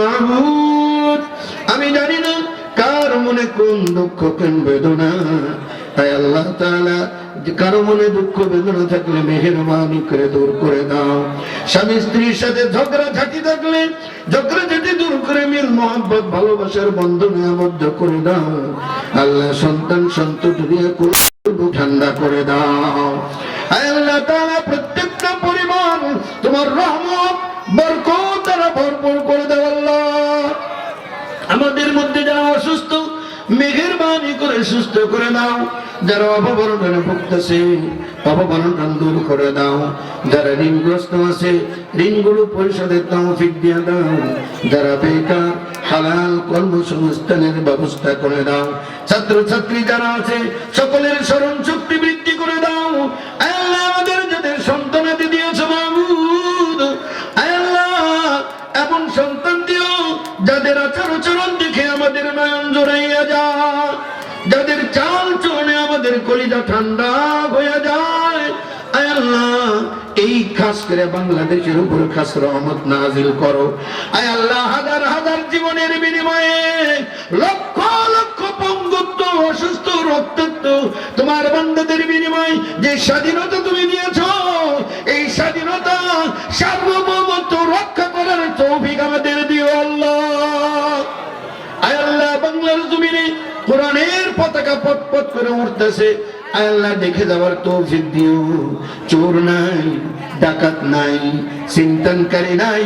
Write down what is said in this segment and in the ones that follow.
মাহমুদ। আমি জানি না কার মনে কোন দুঃখ, কোন বেদনা। তাই আল্লাহ তাআলা কারও মনে দুঃখ, বেদনা থাকলে মেহেরবানি করে দূর করে দাও। স্বামী স্ত্রীর সাথে ঝগড়া ঝাঁটি থাকলে ঝগড়া ঝাঁটি দূর করে মিল মোহাম্মত ভালোবাসার বন্ধনে আবদ্ধ করে দাও। আল্লাহ সন্তান সন্ততি দিয়ে ঠান্ডা করে দাও। আল্লাহ তাআলা, প্রত্যেকটা পরিবার তোমার রহমত, বরকত দ্বারা ভরপুর করে দাও। আল্লাহ আমাদের মধ্যে যারা অসুস্থ, মেহেরবানি করে সুস্থ করে দাও যারা অপবরণে ভুগতেছে অপবরণ দূর করে দাও। যারা ঋণগ্রস্ত আছে, ঋণগুলো পরিশোধের তৌফিক দিয়ে দাও। যারা বেকার, হালাল কর্মসংস্থানের ব্যবস্থা করে দাও। ছাত্র ছাত্রী যারা আছে, সকলের স্মরণ শক্তি বৃদ্ধি করে দাও। আল্লাহ, আমাদের যাদের সন্তানাদি দিয়েছে আয় আল্লাহ, এমন সন্তান যাদের চাল চলনে আমাদের কলিজা ঠান্ডা হয়ে যায়। আল্লাহ, এই খাস করে বাংলাদেশের উপর খাস রহমত নাজিল করো। আয় আল্লাহ, হাজার হাজার জীবনের বিনিময়ে লক্ষ লক্ষ পঙ্গুত্ব, অসুস্থ, রক্তাক্ত তোমার বান্দাদের বিনিময় যে স্বাধীনতা তুমি দিয়েছ, এই স্বাধীনতা সার্বভৌমত্ব রক্ষা করার তৌফিক আমাদের দিও আল্লাহ। আয় আল্লাহ, বাংলার জমিনে কোরআনের পতাকা পট পট করে উঠতেছে। আল্লাহ দেখে যাওয়ার তৌফিক দিও। চোর নাই, ডাকাত নাই চিন্তনকারী নাই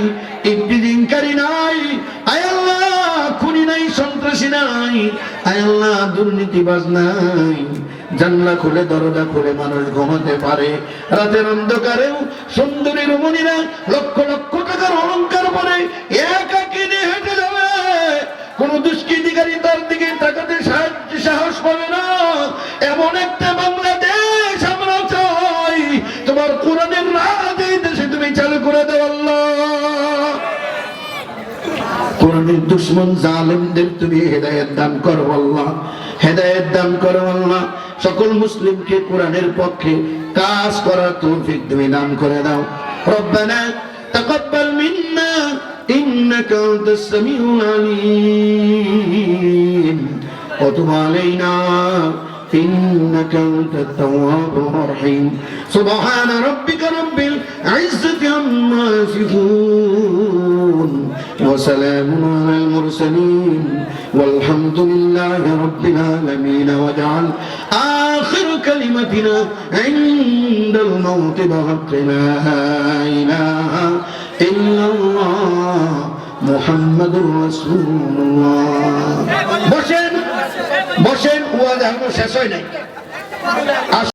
ইফতিজিংকারী নাই। আল্লাহ, খুনি নাই, সন্ত্রাসী নাই। আল্লাহ, দুর্নীতিবাজ নাই। জানলা খুলে, দরজা খুলে মানুষ ঘুমাতে পারে। রাতের অন্ধকারেও সুন্দরী রমণীরা লক্ষ লক্ষ টাকার অলংকার পরে একাকি কোরআনের দুশ্মন জালেমদের তুমি হেদায়েত দান করো আল্লাহ হেদায়েত দান করো আল্লাহ সকল মুসলিমকে কোরআনের পক্ষে কাজ করার তৌফিক তুমি দান করে দাও রব্বানা তাকাব্বাল মিন্না إنك أنت السميع العليم وتب علينا إنك أنت التواب الرحيم سبحان ربك رب العزة عما يصفون وسلام على المرسلين والحمد لله رب العالمين واجعل آخر كلمتنا عند الموت بحق لا إله إلا الله محمد رسول الله বসেন বসেন ওয়াজ এখনো শেষ হয় নাই